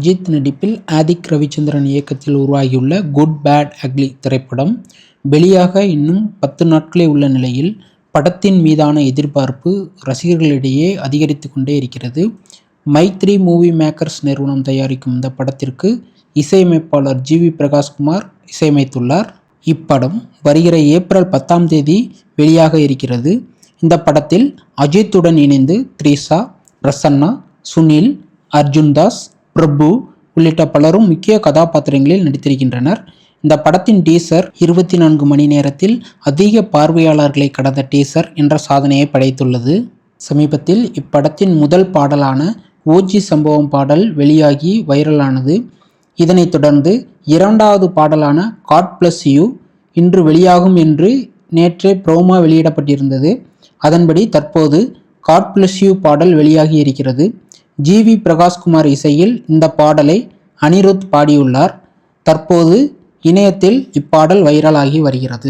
அஜித் நடிப்பில் ஆதிக் ரவிச்சந்திரன் இயக்கத்தில் உருவாகியுள்ள குட் பேட் அக்லி திரைப்படம் வெளியாக இன்னும் பத்து நாட்களே உள்ள நிலையில் படத்தின் மீதான எதிர்பார்ப்பு ரசிகர்களிடையே அதிகரித்து கொண்டே இருக்கிறது. மைத்ரி மூவி மேக்கர்ஸ் நிறுவனம் தயாரிக்கும் இந்த படத்திற்கு இசையமைப்பாளர் ஜி வி பிரகாஷ்குமார் இசையமைத்துள்ளார். இப்படம் வருகிற ஏப்ரல் பத்தாம் தேதி வெளியாக இருக்கிறது. இந்த படத்தில் அஜித்துடன் இணைந்து த்ரீசா பிரசன்னா சுனில் அர்ஜுன் தாஸ் பிரபு உள்ளிட்ட பலரும் முக்கிய கதாபாத்திரங்களில் நடித்திருக்கின்றனர். இந்த படத்தின் டீசர் இருபத்தி நான்கு மணி நேரத்தில் அதிக பார்வையாளர்களை கடந்த டீசர் என்ற சாதனையை படைத்துள்ளது. சமீபத்தில் இப்படத்தின் முதல் பாடலான ஓஜி சம்பவம் பாடல் வெளியாகி வைரலானது. இதனைத் தொடர்ந்து இரண்டாவது பாடலான காட் பிளஸ் யூ இன்று வெளியாகும் என்று நேற்றே ப்ரோமோ வெளியிடப்பட்டிருந்தது. அதன்படி தற்போது காட் பிளஸ் யூ பாடல் வெளியாகி இருக்கிறது. ஜி வி பிரகாஷ்குமார் இசையில் இந்த பாடலை அனிருத் பாடியுள்ளார். தற்போது இணையத்தில் இப்பாடல் வைரலாகி வருகிறது.